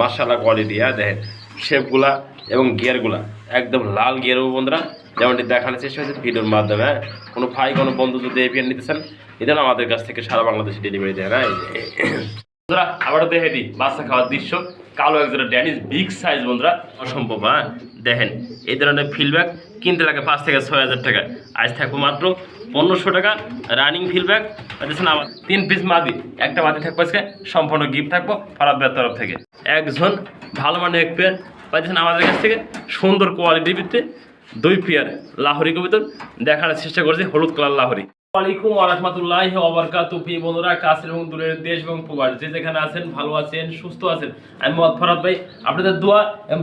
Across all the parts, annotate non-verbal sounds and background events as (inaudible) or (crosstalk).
মার্শাল্লাহ কোয়ালিটি হ্যাঁ দেখেন শেপগুলা এবং গিয়ারগুলা একদম লাল গিয়ার বন্ধুরা, যেমনটি দেখানোর চেষ্টা হয়েছে ভিডিওর মাধ্যমে হ্যাঁ কোনো ভাই, কোনো বন্ধু যদি এপিএন নিতে চান এটা আমাদের কাছ থেকে সারা বাংলাদেশে ডেলিভারি দেয় এই (coughs) বন্ধুরা, আবারও দেখে দিই, বাচ্চা খাওয়ার দৃশ্য। কালো একজোড়া ড্যানিস বিগ সাইজ বন্ধুরা, অসম্ভব হ্যাঁ? দেখেন, এই ধরনের ফিল্ডব্যাক কিনতে লাগে পাঁচ থেকে ছয় হাজার টাকা। আজ থাকব মাত্র পনেরোশো টাকা রানিং ফিল্ডব্যাক দেখছেন আমার তিন পিস মাদি, একটা মাদি থাকব আজকে, সম্পূর্ণ গিফট থাকব ফারাদ ভাইয়ের তরফ থেকে। একজন ভালো মানের এক পেয়ার পাচ্ছেন আমাদের কাছ থেকে, সুন্দর কোয়ালিটির ভিত্তিতে দুই পেয়ার লাহরি কবিতর, দেখানোর চেষ্টা করছি, হলুদ কালার লাহরি। ওয়ালাইকুম ওয়ারাহমাতুল্লাহ ওয়াবারকাতু প্রিয় বন্ধুরা, কাছের এবং দূরের দেশ এবং প্রবাস যে যেখানে আছেন, ভালো আছেন, সুস্থ আছেন। আমি মোহাম্মদ ফরাদ ভাই, আপনাদের দোয়া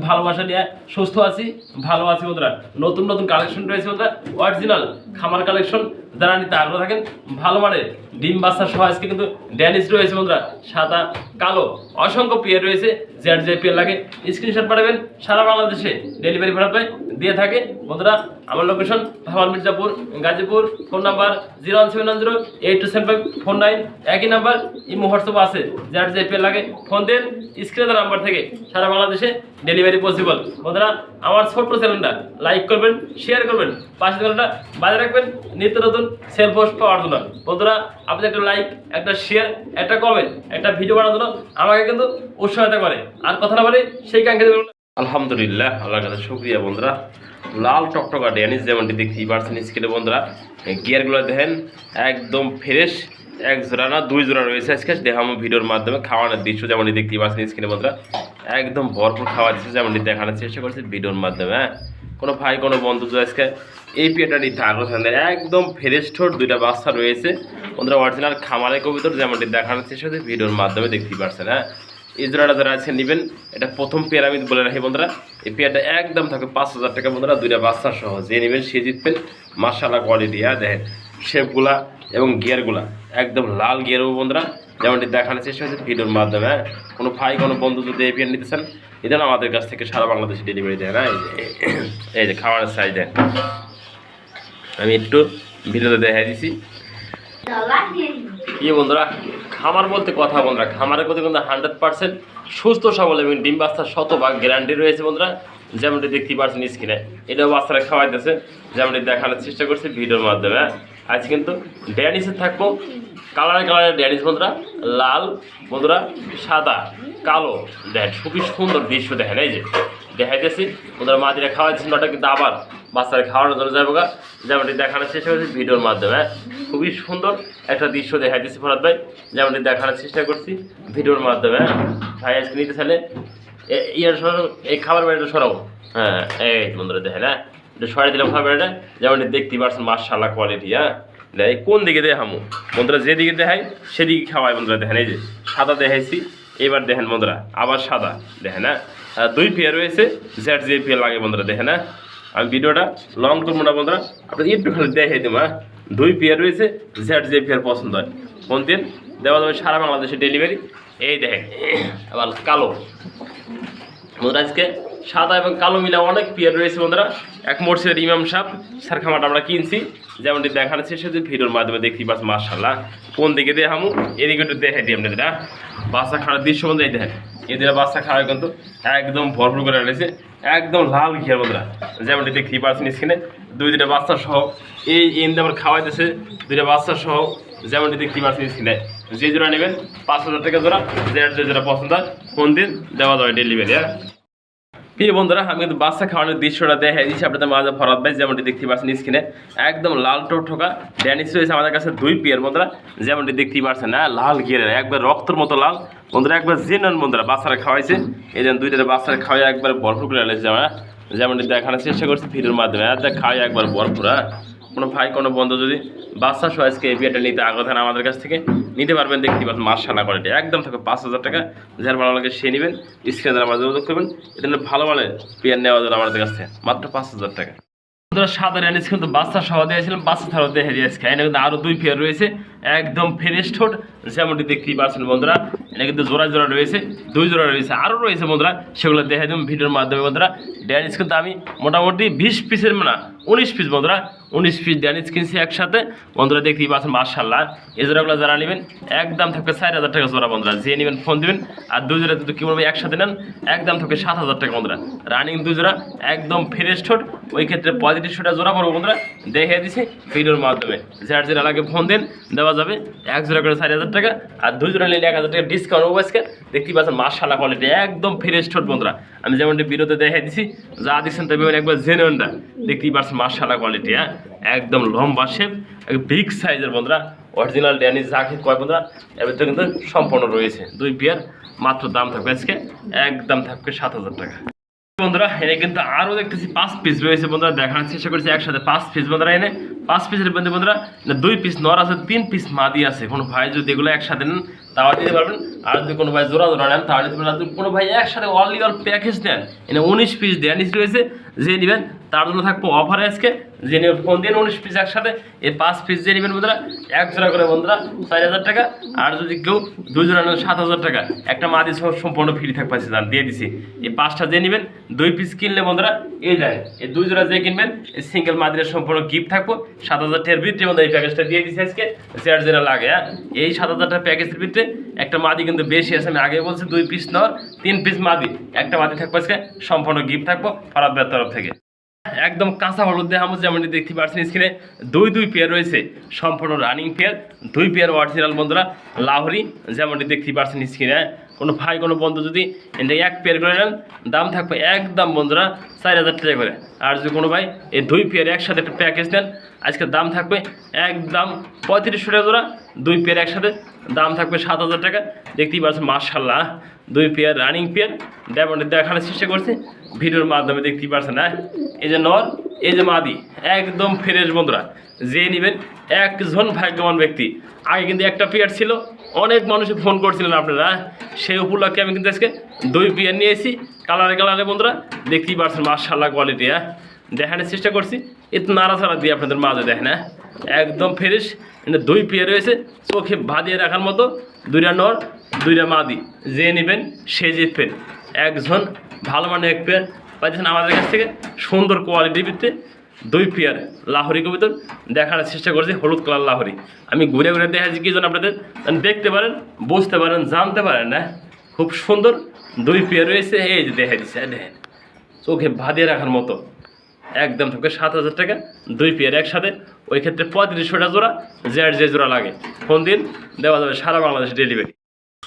ভালোবাসা নিয়ে সুস্থ আছি, ভালো আছি বন্ধুরা। নতুন নতুন কালেকশন রয়েছে বন্ধুরা অরিজিনাল খামার কালেকশন যারা নিতে আগ্রহ থাকেন, ভালো মানের ডিম বাচ্চা সহ আজকে কিন্তু ড্যানিশ রয়েছে বন্ধুরা, সাদা, কালো। অসংখ্য পেয়ার রয়েছে যার যে পেয়ার লাগে। স্ক্রিনশট পাঠাবেন, সারা বাংলাদেশে ডেলিভারি ফেরত ভাই দিয়ে থাকে। বন্ধুরা, আমার location Bhabal Mirzapur, Gazipur phone number zero one seven one zero eight two seven five four nine একই নাম্বার, ইমো, হোয়াটসঅ্যাপ আছে। যার যে লাগে, ফোন দেন। স্ক্রিনের নাম্বার থেকে সারা বাংলাদেশে ডেলিভারি পসিবল। বন্ধুরা, আমার ছোট্ট চ্যানেলটা লাইক করবেন, শেয়ার করবেন চ্যানেলটা বাজে রাখবেন। নিত্য নতুন সেল পোস্ট পাওয়ার জন্য। বন্ধুরা আপনি একটা লাইক, একটা শেয়ার, একটা কমেন্ট একটা ভিডিও বানানোর জন্য আমাকে কিন্তু উৎসাহিত করে। আর কথা না বলে সেই কাঙ্ক্ষিত আলহামদুলিল্লাহ, আল্লাহর কাছে শুক্রিয়া বন্ধুরা। লাল টকটকা ড্যানিস যেমনটি দেখতেই পারছেন স্ক্রিনে বন্ধুরা। গিয়ারগুলো দেখেন, একদম ফ্রেশ এক জোড়া না, দুই জোড়া রয়েছে আজকে। দেখামো ভিডিওর মাধ্যমে খাওয়ানোর দৃশ্য যেমনটি দেখতেই পাচ্ছেন স্ক্রিনে বন্ধুরা একদম ভরপুর খাওয়ার দৃশ্য যেমনটি দেখানোর চেষ্টা করছি ভিডিওর মাধ্যমে হ্যাঁ? কোনো ভাই, কোনো বন্ধু আজকে এই পেটা নিতে আগ্রহ একদম ফ্রেশ ঠোঁট, দুইটা বাচ্চা রয়েছে। বন্ধুরা অরিজিনাল খামারের কবিতর যেমনটি দেখানোর চেষ্টা করছি, ভিডিওর মাধ্যমে দেখতে পাচ্ছেন হ্যাঁ? এই জোড়াটা যারা আছে, নেবেন। এটা প্রথম পেয়ার বলে রাখি বন্ধুরা। এই পেয়ারটা একদম থাকে পাঁচ হাজার টাকা বন্ধুরা, দুইটা বাচ্চা সহ। যে নেবেন, সে জিতবেন। মার্শাল্লাহ কোয়ালিটি হ্যাঁ দেখেন। শেপগুলা এবং গিয়ারগুলা একদম লাল গিয়ারও বন্ধুরা। যেমনটি দেখানোর চেষ্টা হয়েছে ভিডিওর মাধ্যমে হ্যাঁ। কোনো ভাই, কোনো বন্ধু যদি এই পেয়ার নিতে চান এটা আমাদের কাছ থেকে সারা বাংলাদেশে ডেলিভারি দেয় না এই যে খাবারের সাইজ দেন আমি একটু ভিডিওতে দেখাই দিছি। কি বন্ধুরা? খামার বলতে কথা বন্ধুরা, খামারের প্রতি কিন্তু হান্ড্রেড পার্সেন্ট সুস্থ, সবল এবং ডিম বাচ্চার শতভাগ গ্যারান্টি রয়েছে বন্ধুরা, যেমনটি দেখতেই পাচ্ছেন স্ক্রিনে এটাও বাচ্চারা খাওয়াইতেছে, যেমনটি দেখানোর চেষ্টা করছি ভিডিওর মাধ্যমে। আজ কিন্তু ড্যানিসে থাকব। কালারে কালারে ড্যানিস বন্ধুরা, লাল বন্ধুরা, সাদা, কালো। দেখেন খুবই সুন্দর দৃশ্য দেখেন, এই যে। দেখাইতেছি, বন্ধুরা, মাদিরা খাওয়াচ্ছেন ওটা কিন্তু আবার বাচ্চারা খাওয়ানোর জন্য যাব গা। যেমনটি দেখানোর চেষ্টা করছি ভিডিওর মাধ্যমে হ্যাঁ। খুবই সুন্দর একটা দৃশ্য দেখাইতেছি ফরাদ ভাই। যেমনটি দেখানোর চেষ্টা করছি ভিডিওর মাধ্যমে হ্যাঁ। ভাই, আজকে নিতে চাইলে ইয়ার সরাও, এই খাবার বাড়িটা সরাও। হ্যাঁ এই বন্ধুরা, দেখেন হ্যাঁ? এটা সরাই দিলাম খাবার বাড়িটা যেমনটি দেখতেই পারছেন মার্শাল্লাহ কোয়ালিটি হ্যাঁ? এই কোন দিকে দেখামু? বন্ধুরা যেদিকে দেখাই, সেদিকে খাওয়াই বন্ধুরা, দেখেন, এই যে সাদা দেখাইছি, এবার দেখেন বন্ধুরা, আবার সাদা, দেখেন হ্যাঁ? আর দুই পেয়ার রয়েছে জেড যে পেয়ার লাগে বন্ধুরা, দেখেন হ্যাঁ? আমি ভিডিওটা লং করব না বন্ধুরা, আপনাদের একটু খালি দেখাই দেবো হ্যাঁ? দুই পেয়ার রয়েছে জেড যে পেয়ার পছন্দ হয়। কোন দিন, দেওয়া যাবে সারা বাংলাদেশে ডেলিভারি এই দেখেন, আবার কালো। বন্ধুরা, আজকে সাদা এবং কালো মিলা অনেক পেয়ার রয়েছে বন্ধুরা। এক মোর্শের ইমাম সাপ সারখামাটা আমরা কিনছি। যেমনটি দেখানোর চেষ্টা করছি ভিডিওর মাধ্যমে দেখতে পাচ্ছি মার্শাল্লাহ কোন দিকে দিয়ে দেখামু এদিকে একটু দেখাই দিই আপনাদের হ্যাঁ? বাচ্চা খাওয়ার দৃশ্য বন্ধু, এই দেখেন। এদের বাচ্চা খাওয়া কিন্তু একদম ভরপুর করে রয়েছে একদম লাল ঘিয়ার বন্ধুরা। যেমনটি দেখতেই পাচ্ছেন স্ক্রিনে দুই দুইটা বাচ্চা সহ এই এমনি আমার খাওয়াইতেছে, দুইটা বাচ্চা সহ যেমনটি দেখতেই পাচ্ছেন স্ক্রিনে যে জোড়া নেবেন, পাঁচ হাজার টাকা জোড়া, যে যে জোড়া পছন্দ কোন দিন দেওয়া যাবে ডেলিভারি হ্যাঁ? প্রিয় বন্ধুরা, আমি কিন্তু বাচ্চা খাওয়ানোর দৃশ্যটা দেখাই দিচ্ছি আপনাদের মাঝে ফরাদ ভাই যেমনটি দেখতে পাচ্ছেন স্ক্রিনে, একদম লাল ঠোকা। ড্যানিস রয়েছে আমাদের কাছে দুই পিয়ার বন্ধুরা, যেমনটি দেখতেই পাচ্ছেন হ্যাঁ লাল ঘিরে একবার রক্তর মতো লাল। বন্ধুরা, একবার জেনান বন্ধুরা, বাচ্চারা খাওয়াইছে। এই যেন দুইটা বাচ্চারা খাওয়াই, একবার ভরপুর করে এনেছে আমরা। যেমনটি দেখানোর চেষ্টা করছি ভিডিওর মাধ্যমে আর দেখ, খাওয়াই একবার ভরপুর হ্যাঁ কোনো ভাই, কোনো বন্ধু যদি বাচ্চা সহ আজকে এই বিয়েটা নিতে আগ্রহ আমাদের কাছ থেকে নিতে পারবেন, দেখতে পাচ্ছেন মার্শাল্লাহ কোয়ালিটি একদম থাকবে পাঁচ হাজার টাকা। যার ভালো লাগে সে নেবেন স্ক্রিনে আমার যোগাযোগ করবেন। এটা ভালো মানের পেয়ার নেওয়া যাবে আমাদের কাছে, মাত্র পাঁচ হাজার টাকা। সাদা র্যানিস কিন্তু বাচ্চা সহ দিয়েছিলাম বাচ্চা ছাড়াও দেখে দিয়েছে এখানে কিন্তু আরও দুই পেয়ার রয়েছে। একদম ফ্রেশ ঠোঁট। যেমনটি দেখতেই পাচ্ছেন বন্ধুরা, এটা কিন্তু জোড়া জোড়া রয়েছে, দুই জোড়া রয়েছে আরও রয়েছে বন্ধুরা, সেগুলো দেখে দেবো ভিডিওর মাধ্যমে বন্ধুরা। ড্যানিস কিন্তু আমি মোটামুটি বিশ পিসের না উনিশ পিস বন্ধুরা, উনিশ পিস ড্যানিস কিনছি একসাথে। বন্ধুরা দেখতেই পাচ্ছেন মার্শাল্লাহ এই জোড়াগুলো যারা নেবেন, একদম থাকবে চার হাজার টাকা জোড়া বন্ধুরা। যে নেবেন ফোন দিবেন, আর দুই জোড়া যদি কি বলব একসাথে নেন, একদম থাকবে সাত হাজার টাকা বন্ধুরা। রানিং দুই জোড়া, একদম ফ্রেশ ঠোঁট, ওই ক্ষেত্রে পঁয়ত্রিশশোটা জোড়া পড়ব বন্ধুরা দেখে দিছি ভিডিওর মাধ্যমে। যার যেটা লাগে ফোন দেন, দেওয়া যাবে, এক জোড়া করে চার হাজার টাকা আর দুই জোড়া নিলে এক হাজার টাকা ডিসকাউন্ট হব আজকে। দেখতেই পাচ্ছেন মার্শাল্লাহ কোয়ালিটি একদম ফ্রেশ ঠোঁট বন্ধুরা। আমি যেমনটি বিরোধে দেখে দিছি, যা দিচ্ছেন তবে একবার জেনুইনটা দেখতেই পাচ্ছেন মার্শাল্লাহ কোয়ালিটি হ্যাঁ? একদম লম্বা শেপ বিগ সাইজের বন্ধুরা। অরিজিনাল যা খেয়ে কয় বন্ধুরা? এর ভিতরে কিন্তু সম্পূর্ণ রয়েছে। দুই পেয়ার মাত্র দাম থাকবে আজকে, একদম থাকবে সাত হাজার টাকা। বন্ধুরা, এনে কিন্তু আরও দেখতেছি পাঁচ পিস রয়েছে বন্ধুরা, দেখানোর চেষ্টা করছি, একসাথে পাঁচ পিস বন্ধুরা এনে পাঁচ পিসের মধ্যে বন্ধুরা দুই পিস নর আছে, তিন পিস মাদি আছে। কোনো ভাই যদি এগুলো একসাথে নেন, তাও দিতে পারবেন। আর যদি কোনো ভাই জোড়া জোড়া নেন তাহলে দিতে পারবেন। কোনো ভাই একসাথে অনলি অল প্যাকেজ নেন, এনে উনিশ পিস ড্যানিস রয়েছে, যে নেবেন, তার জন্য থাকব অফার আজকে। যে নেবেন ফোন দিন উনিশ পিস একসাথে, এই পাঁচ পিস যে নেবেন বন্ধুরা, এক জোড়া করে বন্ধুরা, চার হাজার টাকা। আর যদি কেউ দুই জোড়া নেন, সাত হাজার টাকা। একটা মাদি সহ সম্পূর্ণ ফ্রি থাকবে দাম দিয়ে দিছি। এই পাঁচটা যে নেবেন, দুই পিস কিনলে বন্ধুরা, এই যায় এই দুই জোড়া যে কিনবেন, এই সিঙ্গেল মাদিরের সম্পূর্ণ গিফট থাকব। সাত হাজার টাকার ভিতরে মধ্যে এই প্যাকেজটা দিয়ে দিছি আজকে। চেয়ার যেটা লাগে হ্যাঁ? এই সাত হাজার টাকার প্যাকেজের ভিতরে একটা মাদি কিন্তু বেশি আছে, আমি আগে বলছি দুই পিস নর, তিন পিস মাদি। একটা মাদি থাকব আজকে, সম্পূর্ণ গিফট থাকব ফারাদ ভাইয়ের তরফ থেকে। একদম কাঁচা হলুদ দেখামো যেমন দেখতে পাচ্ছেন স্ক্রিনে দুই দুই পেয়ার রয়েছে, সম্পূর্ণ রানিং পেয়ার দুই পেয়ার অরিজিনাল বন্ধুরা, লাহরি যেমনটি দেখতে পাচ্ছেন স্ক্রিনে কোনো ভাই, কোনো বন্ধু যদি এটা এক পেয়ার করে নেন, দাম থাকবে একদম বন্ধুরা চার হাজার টাকা করে। আর যদি কোনো ভাই এই দুই পেয়ার একসাথে একটা প্যাকেজ নেন, আজকে দাম থাকবে একদম পঁয়ত্রিশশো টাকা জোড়া, দুই পেয়ার একসাথে দাম থাকবে সাত হাজার টাকা। দেখতেই পাচ্ছেন মার্শাল্লাহ দুই পেয়ার রানিং পেয়ার ডায়মন্ডের দেখানোর চেষ্টা করছি, ভিডিওর মাধ্যমে দেখতেই পাচ্ছেন হ্যাঁ? এই যে নর, এই যে মাদি, একদম ফ্রেশ বন্ধুরা, যে নেবেন একজন ভাগ্যবান ব্যক্তি। আগে কিন্তু একটা পেয়ার ছিল, অনেক মানুষ ফোন করছিলেন আপনারা সেই উপলক্ষে আমি কিন্তু আজকে দুই পেয়ার নিয়েছি কালারে কালারে বন্ধুরা, দেখতেই পাচ্ছেন মার্শাল্লাহ কোয়ালিটি হ্যাঁ? দেখানোর চেষ্টা করছি একটু নাড়াচাড়া দিয়ে আপনাদের মাঝে দেখেন হ্যাঁ? একদম ফ্রেশ দুই পেয়ার রয়েছে, চোখে ভাদিয়ে রাখার মতো, দুইটা নর দুইটা মাদি। যে নেবেন, সে জিতবেন একজন ভালো মানে এক পেয়ার পাইতেছেন আমাদের কাছ থেকে, সুন্দর কোয়ালিটির ভিত্তিতে দুই পেয়ার লাহরি কবিতর। দেখার চেষ্টা করছি, হলুদ কালার লাহরি। আমি ঘুরে ঘুরে দেখাচ্ছি, কি জন্য আপনাদের? দেখতে পারেন, বুঝতে পারেন, জানতে পারেন না খুব সুন্দর দুই পেয়ার রয়েছে, এই যে দেখা দিচ্ছে দেখেন। চোখে ভাদিয়ে রাখার মতো। একদম থাকবে সাত হাজার টাকা, দুই পেয়ার একসাথে। ওই ক্ষেত্রে পঁয়ত্রিশশোটা জোড়া আর যে জোড়া লাগে। ফোন দিন দেওয়া যাবে সারা বাংলাদেশ ডেলিভারি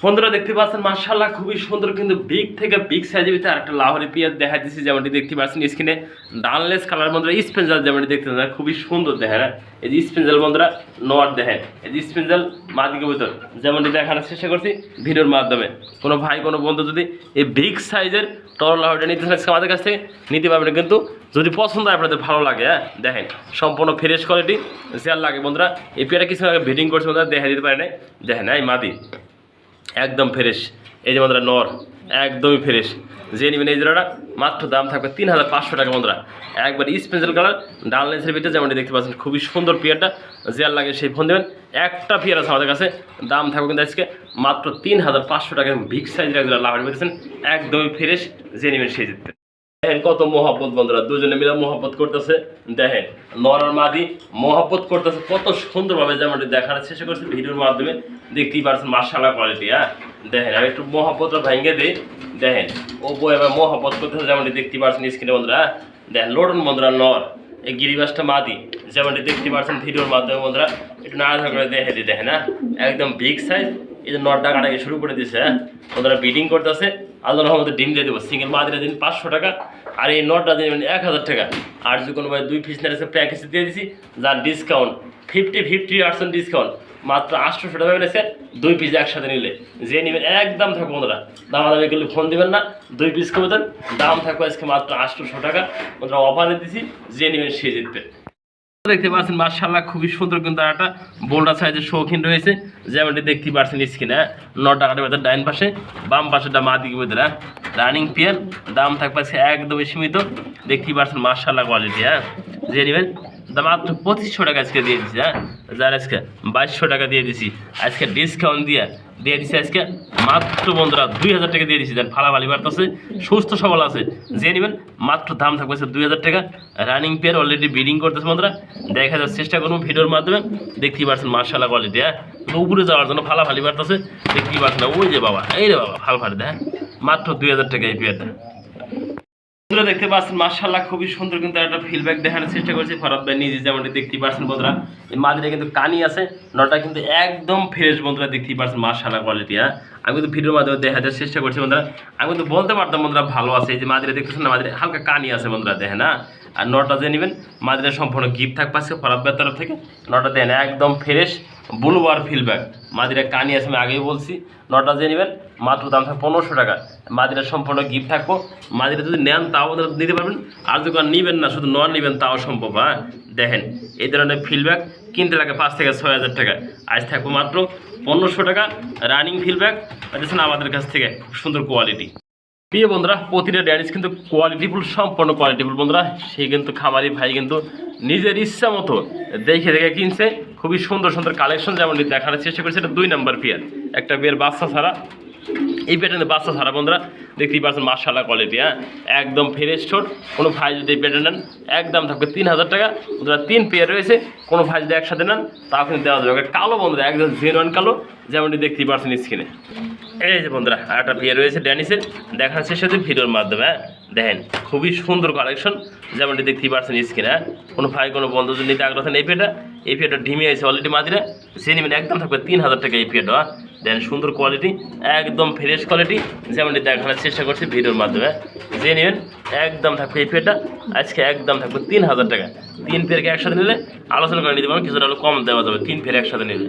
বন্ধুরা দেখতে পাচ্ছেন মার্শাল্লাহ খুবই সুন্দর কিন্তু বিগ থেকে বিগ সাইজের ভিতরে আরেকটা লাহরি পিয়ার দেখা দিচ্ছি, যেমনটি দেখতে পাচ্ছেন স্ক্রিনে। ডানলেস কালার বন্ধুরা স্পেঞ্জাল যেমনটি দেখতে পাচ্ছেন, খুবই সুন্দর দেখেন হ্যাঁ? এই যে স্পেঞ্জাল বন্ধুরা নোয়ার দেখেন এই যে স্পেঞ্জাল মাদিকে ভিতর যেমনটি দেখানোর চেষ্টা করছি ভিডিওর মাধ্যমে। কোনো ভাই, কোনো বন্ধু যদি এই বিগ সাইজের টর লাহরিটা নিতে চান আমাদের কাছ থেকে নিতে পারবেন কিন্তু যদি পছন্দ হয়, আপনাদের ভালো লাগে হ্যাঁ? দেখেন, সম্পূর্ণ ফ্রেশ কোয়ালিটি শেয়ার লাগে বন্ধুরা, এই পেয়ারটা কিছু আগে ভিডিং করছে, বন্ধুরা দেখা দিতে পারে না দেখেন, এই মাদি। একদম ফ্রেশ। এই যে বন্ধুরা, নর, একদমই ফ্রেশ। যে নেবেন এই জোড়াটা, মাত্র দাম থাকবে তিন হাজার পাঁচশো টাকা বন্ধুরা। একবার স্পেশাল কালার, ডাল লেন্সের ভিতরে যেমনটি দেখতে পাচ্ছেন, খুবই সুন্দর পিয়ারটা। যে আর লাগে সেই ফোন দেবেন। একটা পিয়ার আছে আমাদের কাছে, দাম থাকবে কিন্তু আজকে মাত্র তিন হাজার পাঁচশো টাকা বিগ সাইজের একজোড়া লাভার পেতেছেন একদমই ফ্রেশ, যে নেবেন সেই জিততে দেখেন কত মহব্বত বন্ধুরা, দুজনে মিলে মহব্বত করতেছে। দেখেন নর আর মাদি মহব্বত করতেছে, কত সুন্দরভাবে যেমনটি দেখার চেষ্টা করছে ভিডিওর মাধ্যমে। দেখতেই পারছেন মার্শাল্লাহ কোয়ালিটি হ্যাঁ? দেখেন, আমি একটু মহব্বতটা ভেঙে দিই। দেখেন ও বই এবার মহব্বত করতেছে, যেমনটি দেখতে পারছেন স্ক্রিনে বন্ধুরা হ্যাঁ? দেখেন, লোডন বন্ধুরা, নর, এই গিরিবাসটা মাদি, যেমনটি দেখতে পারছেন ভিডিওর মাধ্যমে বন্ধুরা। একটু নাড়াচাড়া করে দেখে দিই, দেখেন হ্যাঁ? একদম বিগ সাইজ এই যে নটটা কাটাকে শুরু করে দিছে হ্যাঁ? ওনারা বিডিং করতেছে। আল্লাহ রহমতে ডিম দিয়ে দেবো। সিঙ্গেল মাদিরা দিন পাঁচশো টাকা, আর এই নটটা দিন এক হাজার টাকা। আর যদি কোনো দুই পিস নেড়েছে প্যাকেজ দিয়ে দিছি, যার discount fifty fifty percent discount মাত্র আটশোশো টাকা বেড়েছে দুই পিস একসাথে নিলে। যে নেবেন একদম থাকব বন্ধুরা। দামাদামি করলে ফোন দিবেন না, দুই পিস কবে দাম থাকবে আজকে মাত্র আটশোশো টাকা। বন্ধুরা অফারে দিছি, যে নেবেন সে জিতবে। দেখতে পাচ্ছেন মার্শাল্লাহ খুবই সুন্দর কিন্তু একটা বোল্ডার সাইজের শৌখিন রয়েছে। যেমনটি দেখতে পাচ্ছেন স্ক্রিনে ন টাকার ভেতর ডাইন পাশে, বাম পাশেটা মা দিকে ভেতরে রানিং পিয়ার দাম থাকবে একদমই সীমিত। দেখতেই পাচ্ছেন মার্শাল্লাহ কোয়ালিটি হ্যাঁ? যে নেবেন মাত্র পঁচিশশো টাকা আজকে দিয়ে দিচ্ছি হ্যাঁ? যার আজকে বাইশশো টাকা দিয়ে দিছি। আজকে ডিসকাউন্ট দিয়ে দিয়ে দিছি আজকে মাত্র বন্ধুরা দুই হাজার টাকা দিয়ে দিছি। যার ফালাফালি বাড়তেছে, সুস্থ সবল আছে। যে নেবেন, মাত্র দাম থাকবে দুই হাজার টাকা। রানিং পেয়ার অলরেডি বিডিং করতেছে বন্ধুরা। দেখা যাচ্ছে চেষ্টা করব ভিডিওর মাধ্যমে। দেখতেই পাচ্ছেন মার্শাল্লাহ কোয়ালিটি হ্যাঁ? উপরে যাওয়ার জন্য ফালাফালি বাড়তেছে। দেখতেই পাচ্ছেন না ওই যে বাবা, এই রে বাবা, ফালফালি হ্যাঁ মাত্র দুই হাজার টাকা এই পেয়ারটা বন্ধুরা দেখতে পাচ্ছেন মার্শাল্লাহ খুবই সুন্দর কিন্তু একটা ফিডব্যাক দেখানোর চেষ্টা করছি। ফরাদ ভাই নিজে যেমনটি দেখতেই পাচ্ছেন বন্ধুরা, এই কিন্তু কানি আছে নটা কিন্তু একদম ফ্রেশ বন্ধুরা দেখতেই পাচ্ছেন মার্শাল্লাহ কোয়ালিটি হ্যাঁ? আমি কিন্তু ভিডিওর মাধ্যমে দেখাতে চেষ্টা করছি বন্ধুরা। আমি কিন্তু বলতে পারতাম বন্ধুরা ভালো আছে, এই যে মাদিরা দেখতেছেন না মাদিরা হালকা কানি আছে বন্ধুরা, দেখেন না আর নটা যে নেবেন মাদিরা সম্পূর্ণ গিফট থাকবে আজকে ফরাদ ভাইয়ের তরফ থেকে। নটা দেন একদম ফ্রেশ বুলবার ফিলব্যাক মাদিরা কানি আছে আমি আগেই বলছি, নটা যে নেবেন, মাত্র দাম থাকবে পনেরোশো টাকা। মাদিরা সম্পূর্ণ গিফট থাকব। মাদিরা যদি নেন, তাও নিতে পারবেন। আর যদি নিবেন না, শুধু নন নেবেন, তাও সম্ভব হ্যাঁ? দেখেন, এই ধরনের ফিলব্যাক কিনতে লাগে পাঁচ থেকে ছয় হাজার টাকা। আজ থাকব মাত্র পনেরোশো টাকা রানিং ফিলব্যাক দেখছেন আমাদের কাছ থেকে সুন্দর কোয়ালিটি প্রিয় বন্ধুরা, প্রতিটা ড্যানিস কিন্তু কোয়ালিটিফুল সম্পূর্ণ কোয়ালিটিফুল বন্ধুরা। সে কিন্তু খামারি ভাই কিন্তু নিজের ইচ্ছা মতো দেখে দেখে কিনছে। খুবই সুন্দর সুন্দর কালেকশন যেমন দেখার চেষ্টা করেছে এটা দুই নাম্বার পেয়ার। একটা বিয়ের বাচ্চা ছাড়া। এই প্যাটার্নে বাচ্চা ছাড়া বন্ধুরা, দেখতেই পাচ্ছেন মার্শাল্লাহ কোয়ালিটি হ্যাঁ? একদম ফ্রেশ ছোট কোনো ভাই যদি এই প্যাটার্ন নেন, একদম থাকবে তিন হাজার টাকা। বন্ধুরা, তিন পেয়ার রয়েছে। কোনো ভাই যদি একসাথে নেন, তাও কিন্তু দেওয়া যাবে। কালো বন্ধুরা, একদম জেনুয়ান কালো, যেমনটি দেখতেই পাচ্ছেন স্ক্রিনে এই যে বন্ধুরা একটা পেয়ার রয়েছে ড্যানিসের। দেখার সাথে ভিডিওর মাধ্যমে হ্যাঁ? দেখেন, খুবই সুন্দর কালেকশন যেমনটি দেখতেই পারছেন স্ক্রিনে হ্যাঁ? কোনো ভাই, কোনো বন্ধু যদি নিতে আগ্রহ এই পেটা এই পেটা ঢিমে আছে অলরেডি মাদিরা সে নেবেন, একদম থাকবে তিন হাজার টাকা এই পেটা দেন সুন্দর কোয়ালিটি একদম ফ্রেশ কোয়ালিটি যেমনটি দেখানোর চেষ্টা করছি ভিডিওর মাধ্যমে যে নেবেন, একদম থাকবে এই পেটা আজকে একদম থাকবে তিন হাজার টাকা। তিন পেয়ারকে একসাথে নিলে আলোচনা করে নিতে পারবেন কিছুটা হলো কম দেওয়া যাবে, তিন পেয়ার একসাথে নিলে।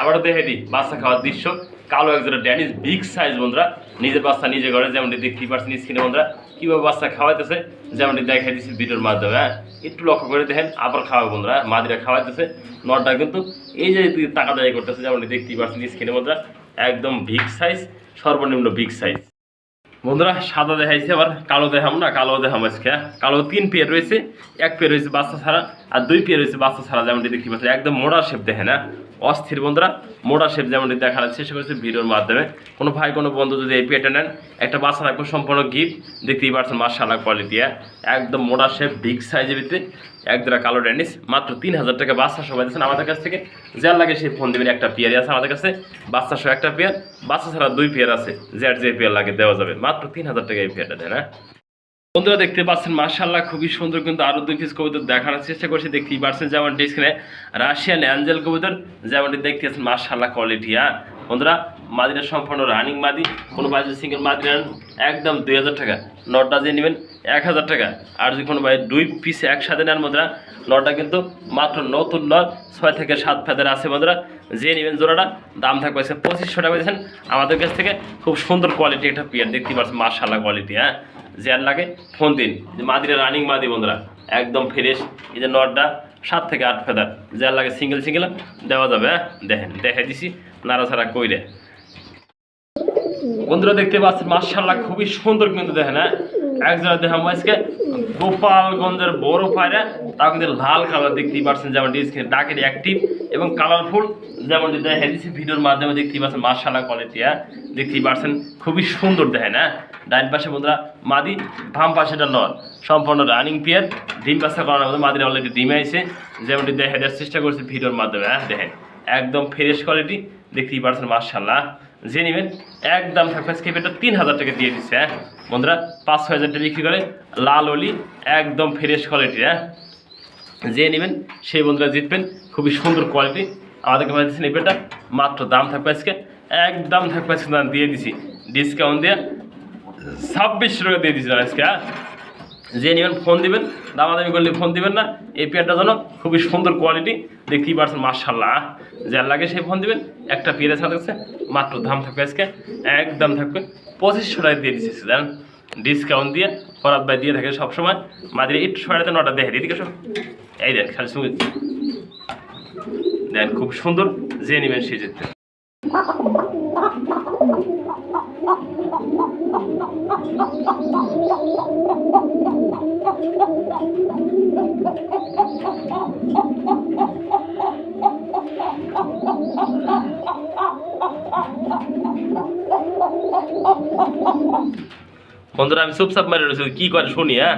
আবারও দেখে দিই, বাচ্চা খাওয়ার দৃশ্য। কালো একজোড়া ড্যানিস বিগ সাইজ বন্ধুরা। নিজের বাচ্চা নিজে ঘরে, যেমনটি দেখতেই পাচ্ছেন স্ক্রিনে বন্ধুরা, কীভাবে বাচ্চা খাওয়াইতেছে, যেমনটি দেখাই দিচ্ছি ভিডিওর মাধ্যমে হ্যাঁ? একটু লক্ষ্য করে দেখেন, আবার খাওয়াবে বন্ধুরা, মাদিরা খাওয়াইতেছে নটা কিন্তু এই যে টাকা দায়ী করতেছে, যেমনটি দেখতেই পাচ্ছেন স্ক্রিনে বন্ধুরা, একদম বিগ সাইজ সর্বনিম্ন বিগ সাইজ বন্ধুরা, সাদা দেখাইছে আবার, কালো দেখাম না, কালো দেখাম আজকে হ্যাঁ? কালো তিন পেয়ার রয়েছে, এক পেয়ার রয়েছে বাচ্চা ছাড়া, আর দুই পেয়ার রয়েছে বাচ্চা ছাড়া, যেমনটি দেখতে পাচ্ছেন, একদম মোড়া শেপ দেখে না অস্থির বন্ধুরা মোড়া শেপ যেমনটি দেখার চেষ্টা করেছে ভিডিওর মাধ্যমে। কোনো ভাই, কোনো বন্ধু যদি এই পেয়ারটা নেন, একটা বাচ্চা থাকবে, সম্পূর্ণ গিফট। দেখতেই পাচ্ছেন মার্শাল্লাহ কোয়ালিটি? একদম মোড়া শেপ বিগ সাইজের ভিতরে। একদরা কালো ড্যানিস মাত্র তিন হাজার টাকা বাচ্চা সবাই দিচ্ছেন আমাদের কাছ থেকে। যার লাগে সেই ফোন দেবেন, একটা পেয়ারই আছে আমাদের কাছে। বাচ্চা সহ একটা পেয়ার বাচ্চা ছাড়া দুই পেয়ার আছে। যার যে পেয়ার লাগে, দেওয়া যাবে। মাত্র তিন হাজার টাকা এই পেয়ারটা দেয় না বন্ধুরা দেখতে পাচ্ছেন মার্শাল্লাহ খুবই সুন্দর কিন্তু আরও দুই পিস কবুতর দেখার চেষ্টা করছি। দেখতেই পারছেন যেমন ডিসক্রিনে রাশিয়ান অ্যাঞ্জেল কবুতর, যেমনটি দেখতে পাচ্ছেন মার্শাল্লাহ কোয়ালিটি হ্যাঁ? বন্ধুরা মাদিরা সম্পূর্ণ রানিং মাদি, কোনো বাজে সিঙ্গেল মাদি নেন, একদম দুই হাজার টাকা। নটা যে নেবেন, এক হাজার টাকা। আর যদি কোনো ভাই দুই পিস একসাথে নেন বন্ধুরা নটা কিন্তু মাত্র নতুন নয়, ছয় থেকে সাত ফেদার আছে বন্ধুরা। যে নেবেন জোড়াটা, দাম থাকবে পঁচিশশো টাকা দিয়েছেন আমাদের কাছ থেকে খুব সুন্দর কোয়ালিটি একটা পিয়ার দেখতে পাচ্ছেন মার্শাল্লাহ কোয়ালিটি হ্যাঁ? আর লাগে ফোন দিন। মাদিরা রানিং মাদি বন্ধুরা, একদম ফ্রেশ এই যে নটটা, সাত থেকে আট ফেদার যে আর লাগে সিঙ্গেল সিঙ্গেল দেওয়া যাবে হ্যাঁ? দেখেন দেখে দিছি। নাড়াছাড়া কইরে। বন্ধুরা দেখতে পাচ্ছেন মার্শাল্লাহ খুবই সুন্দর কিন্তু দেখেন হ্যাঁ? একজনের দেখাম আজকে। গোপালগঞ্জের বড় পায়রা, তাও কিন্তু লাল কালার দেখতেই পাচ্ছেন যেমন স্ক্রিনে ডাকের অ্যাক্টিভ এবং কালারফুল যেমন দেখা দিচ্ছি ভিডিওর মাধ্যমে দেখতেই পাচ্ছেন মার্শাল্লাহ কোয়ালিটি হ্যাঁ? দেখতেই পাচ্ছেন, খুবই সুন্দর দেখেন হ্যাঁ? ডাইন পাশে বন্ধুরা, মাদি, বাম পাশেটা নর সম্পূর্ণ রানিং পিয়ার ডিম পাশে করানোর মধ্যে মাদির অলরেডি ডিমে আইছে। যেমনটি দেখা দেওয়ার চেষ্টা করছি ভিডিওর মাধ্যমে হ্যাঁ? দেখেন, একদম ফ্রেশ কোয়ালিটি দেখতেই পারছেন মার্শাল্লাহ যে নেবেন, একদম থাকবে স্কেপেটা তিন হাজার টাকা দিয়ে দিচ্ছে হ্যাঁ? বন্ধুরা, পাঁচ ছয় হাজার টাকা বিক্রি করে, লাল অলি, একদম ফ্রেশ কোয়ালিটি হ্যাঁ? যে নেবেন সেই বন্ধুরা জিতবেন, খুবই সুন্দর কোয়ালিটি আমাদেরকে পাচ্ছেন এই পেটা মাত্র দাম থাকবে আজকে, একদম থাকবে আজকে দিয়ে দিছি। ডিসকাউন্ট দিয়ে ছাব্বিশশো টাকা দিয়ে দিচ্ছি আজকে হ্যাঁ? যে নেবেন ফোন দিবেন, দামাদামি করলে ফোন দিবেন না। এই পেয়ারটা যেন খুবই সুন্দর কোয়ালিটি দেখতেই পারছেন মার্শাল্লাহ যার লাগে সেই ফোন দিবেন। একটা পেয়ারের সাথে আছে, মাত্র দাম থাকবে আজকে, একদম থাকবে পঁচিশশো টাকা দিয়ে দিচ্ছি জানেন। ডিসকাউন্ট দিয়ে ফরাত ভাই দিয়ে থাকে সবসময়। মাদিরে একটু সরাতে নটা দেখে এদিকে সব এই দেন, খালি সঙ্গে দেন, খুব সুন্দর, যে নেবেন সে যেতে (laughs) বন্ধুরা, আমি চুপচাপ মারি রয়েছি, কি করে শুনি হ্যাঁ?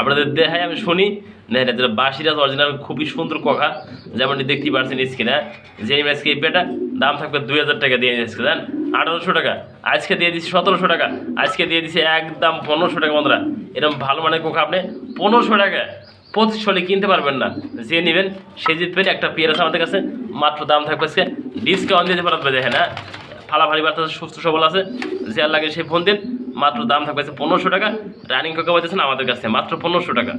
আপনাদের দেখাই আমি শুনি। দেখেন এটা বাসিরা অরিজিনাল খুবই সুন্দর কথা, যেমনটি দেখতেই পাচ্ছেন স্ক্রিনে যে আজকে এই পেটা, দাম থাকবে দুই হাজার টাকা দিয়ে দিয়েছে দেন আঠারোশো টাকা। আজকে দিয়ে দিচ্ছি সতেরোশো টাকা। আজকে দিয়ে দিচ্ছি একদম পনেরোশো টাকা বন্ধুরা। এরকম ভালো মানের কোকা আপনি পনেরোশো টাকা পঁচিশশো হলে কিনতে পারবেন না। যে নেবেন, সে জিতবেন একটা পেয়ার আছে আমাদের কাছে, মাত্র দাম থাকবে আজকে। ডিসকাউন্ট দিতে পারবে, দেখেন হ্যাঁ? ফালাফালি বার্তা সুস্থ সবল আছে। যে আর লাগে সে ফোন দিন, মাত্র দাম থাকবে পনেরোশো টাকা। রানিং কোকা পাইতেছেন আমাদের কাছে, মাত্র পনেরোশো টাকা।